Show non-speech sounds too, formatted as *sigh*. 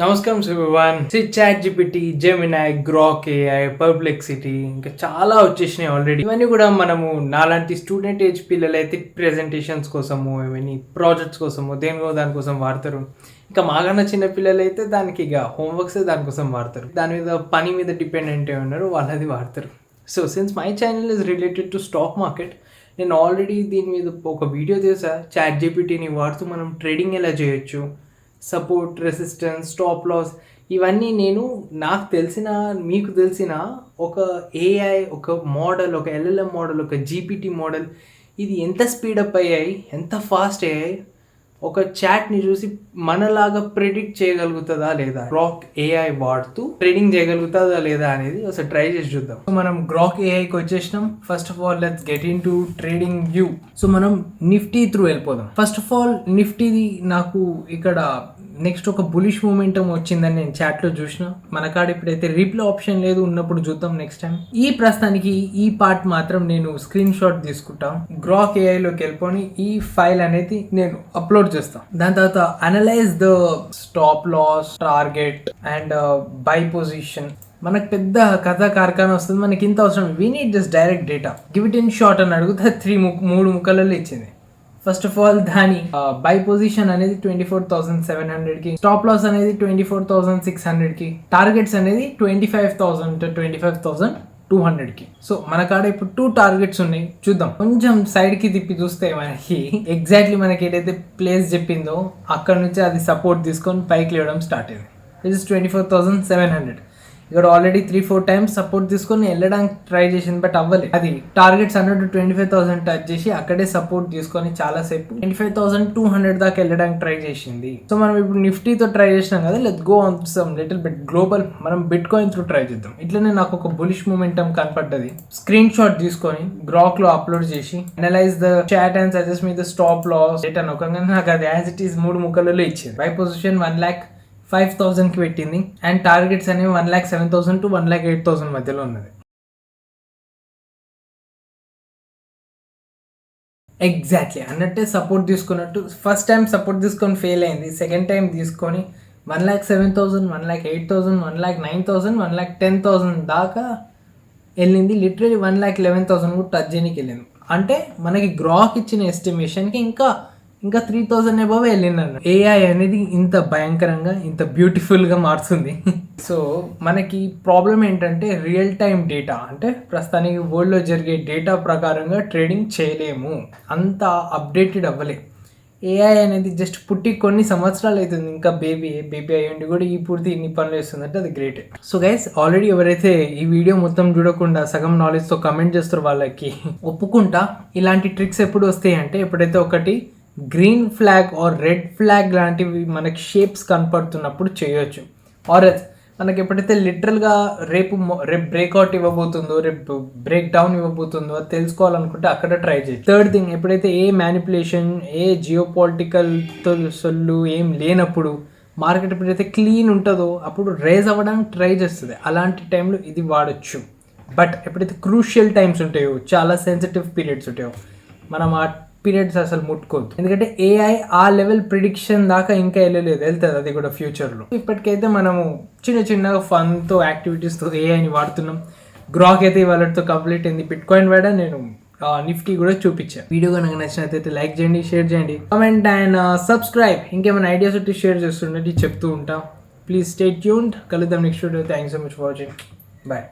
నమస్కారం Subhan chat GPT Gemini Grok AI Perplexity ఇంకా చాలా వచ్చేసినాయి ఆల్రెడీ ఇవన్నీ కూడా మనము నాలాంటి స్టూడెంట్ ఏజ్ పిల్లలు అయితే ప్రెజెంటేషన్స్ కోసము ఇవన్నీ ప్రాజెక్ట్స్ కోసము దేనికో దానికోసం వాడతారు. ఇంకా మాకన్నా చిన్న పిల్లలు అయితే దానికి ఇక హోంవర్క్స్ దానికోసం వాడతారు. దాని మీద పని మీద డిపెండెంట్ అయి ఉన్నారు వాళ్ళది వాడతారు. So since my channel is related to stock market నేను ఆల్రెడీ దీని మీద ఒక వీడియో చేసా చాట్ జీపీటీని వాడుతూ మనం ట్రేడింగ్ ఎలా చేయొచ్చు? సపోర్ట్ రెసిస్టెన్స్ స్టాప్ లాస్ ఇవన్నీ నేను నాకు తెలిసిన మీకు తెలిసిన ఒక ఏఐ ఒక మోడల్ ఒక ఎల్ఎల్ఎం మోడల్ ఒక జీపీటీ మోడల్ ఇది ఎంత స్పీడప్ అయ్యాయి? ఎంత ఫాస్ట్ అయ్యాయి? ఒక చాట్ని చూసి మనలాగా ప్రెడిక్ట్ చేయగలుగుతుందా లేదా? గ్రాక్ ఏఐ వాడుతూ ట్రేడింగ్ చేయగలుగుతుందా లేదా అనేది ఒకసారి ట్రై చేసి చూద్దాం. సో మనం గ్రాక్ ఏఐకి వచ్చేసినాం. First of all let's get into trading view so మనం నిఫ్టీ త్రూ వెళ్ళిపోదాం. ఫస్ట్ ఆఫ్ ఆల్ నిఫ్టీది నాకు ఇక్కడ నెక్స్ట్ ఒక బులిష్ మూమెంటం వచ్చిందని నేను చాట్లో చూసిన. మన కాడ ఇప్పుడైతే రీప్లే ఆప్షన్ లేదు ఉన్నప్పుడు చూద్దాం నెక్స్ట్ టైం ఈ ప్రస్తుతానికి ఈ పార్ట్ మాత్రం నేను స్క్రీన్ షాట్ తీసుకుంటాం. గ్రాక్ ఏఐలోకి వెళ్ళిపోని ఈ ఫైల్ అనేది నేను అప్లోడ్ చేస్తాను దాని తర్వాత analyse the stop loss target and buy position మనకు పెద్ద కథ కార్ఖానా వస్తుంది మనకి ఇంత అవసరం we need just direct data give it in short అని అడిగితే త్రీ *laughs* మూడు ముక్కలలో ఇచ్చింది. ఫస్ట్ ఆఫ్ ఆల్ దాని బై పొజిషన్ అనేది ట్వంటీ ఫోర్ థౌసండ్ సెవెన్ హండ్రెడ్కి స్టాప్ లాస్ అనేది ట్వంటీ ఫోర్ థౌసండ్ సిక్స్ హండ్రెడ్కి టార్గెట్స్ అనేది twenty five thousand twenty five thousand two హండ్రెడ్కి. సో మన కాడ ఇప్పుడు టూ టార్గెట్స్ ఉన్నాయి. చూద్దాం. కొంచెం సైడ్కి తిప్పి చూస్తే మనకి ఎగ్జాక్ట్లీ మనకి ఏదైతే ప్లేస్ చెప్పిందో అక్కడ నుంచి అది సపోర్ట్ తీసుకొని పైకి లేవడం స్టార్ట్ అయింది. It is twenty four thousand seven hundred ఇక్కడ already three four times support తీసుకొని వెళ్ళడానికి ట్రై చేసింది బట్ అవ్వలేదు అది టార్గెట్స్ అన్నట్టు ట్వంటీ ఫైవ్ థౌసండ్ టచ్ చేసి అక్కడే సపోర్ట్ తీసుకొని చాలా సేపు twenty five thousand two hundred దాకా వెళ్ళడానికి ట్రై చేసింది. సో మనం ఇప్పుడు నిఫ్టీతో ట్రై చేసినాం కదా let go on some little bit global మనం బిట్ కాయిన్ త్రూ ట్రై చేద్దాం. ఇట్లనే నాకు ఒక బులిష్ మూమెంటం కనపడ్డది. స్క్రీన్ షాట్ తీసుకొని గ్రాక్లో అప్లోడ్ చేసి analyse the chat and suggest me the stop loss return ఒక నాకు అది యాజ్ ఇట్ ఈస్ మూడు ముక్కలలో ఇచ్చింది. Buy position one lakh five థౌసండ్కి పెట్టింది. అండ్ టార్గెట్స్ అనేవి one lakh seven thousand to one lakh eight thousand మధ్యలో ఉన్నది. ఎగ్జాక్ట్లీ అన్నట్టే సపోర్ట్ తీసుకున్నట్టు. ఫస్ట్ టైం సపోర్ట్ తీసుకొని ఫెయిల్ అయింది. సెకండ్ టైం తీసుకొని one lakh seven thousand one lakh eight thousand one lakh nine thousand one lakh ten thousand దాకా వెళ్ళింది. Literally one lakh eleven thousand కూడా టచ్ చేయడానికి వెళ్ళింది. అంటే మనకి గ్రాక్ ఇచ్చిన ఎస్టిమేషన్కి ఇంకా ఇంకా త్రీ థౌజండ్ అబవ్ వెళ్ళినాను ఏఐ అనేది ఇంత భయంకరంగా ఇంత బ్యూటిఫుల్గా మారుతుంది. *laughs* సో మనకి ప్రాబ్లం ఏంటంటే రియల్ టైం డేటా అంటే ప్రస్తుతానికి వరల్డ్లో జరిగే డేటా ప్రకారంగా ట్రేడింగ్ చేయలేము. అంత అప్డేటెడ్ అవ్వలే. ఏఐ అనేది జస్ట్ పుట్టి కొన్ని సంవత్సరాలు అవుతుంది. ఇంకా బేబీ బేబీ అయ్యండి కూడా ఈ పూర్తి ఇన్ని పనులు వేస్తుందంటే అది గ్రేట్ సో గైస్ ఆల్రెడీ ఎవరైతే ఈ వీడియో మొత్తం చూడకుండా సగం నాలెడ్జ్తో కమెంట్ చేస్తారో వాళ్ళకి *laughs* ఒప్పుకుంటా. ఇలాంటి ట్రిక్స్ ఎప్పుడు వస్తాయి అంటే ఎప్పుడైతే ఒకటి green flag or red flag లాంటివి మనకి షేప్స్ కనపడుతున్నప్పుడు చేయొచ్చు. ఆర్ మనకి ఎప్పుడైతే లిటరల్గా రేపు రేపు బ్రేక్అవుట్ ఇవ్వబోతుందో రేపు బ్రేక్ డౌన్ ఇవ్వబోతుందో అది తెలుసుకోవాలనుకుంటే అక్కడ ట్రై చేయి థర్డ్ థింగ్ ఎప్పుడైతే a manipulation a geopolitical సొల్లు ఏం లేనప్పుడు మార్కెట్ ఎప్పుడైతే క్లీన్ ఉంటుందో అప్పుడు రేజ్ అవ్వడానికి ట్రై చేస్తుంది. అలాంటి టైంలో ఇది వాడచ్చు. బట్ ఎప్పుడైతే క్రూషియల్ టైమ్స్ ఉంటాయో చాలా సెన్సిటివ్ పీరియడ్స్ ఉంటాయో మనం ఆ పీరియడ్స్ అసలు ముట్టుకోవద్దు. ఎందుకంటే ఏఐ ఆ లెవెల్ ప్రిడిక్షన్ దాకా ఇంకా వెళ్ళలేదు వెళ్తుంది అది కూడా ఫ్యూచర్లో ఇప్పటికైతే మనము చిన్న చిన్న ఫన్తో యాక్టివిటీస్తో ఏఐని వాడుతున్నాం. గ్రాక్ అయితే వాళ్ళతో కంప్లీట్ అయింది. బిట్ కాయిన్ వాడా? నేను నిఫ్టీ కూడా చూపించాను వీడియో కనుక నచ్చినట్లయితే లైక్ చేయండి షేర్ చేయండి. కమెంట్ అండ్ సబ్స్క్రైబ్ ఇంకేమైనా ఐడియాస్ ఉంటే షేర్ చేస్తుండండి చెప్తూ ఉంటాం. ప్లీజ్ స్టే ట్యూన్డ్ కలుద్దాం next video thank so much for watching bye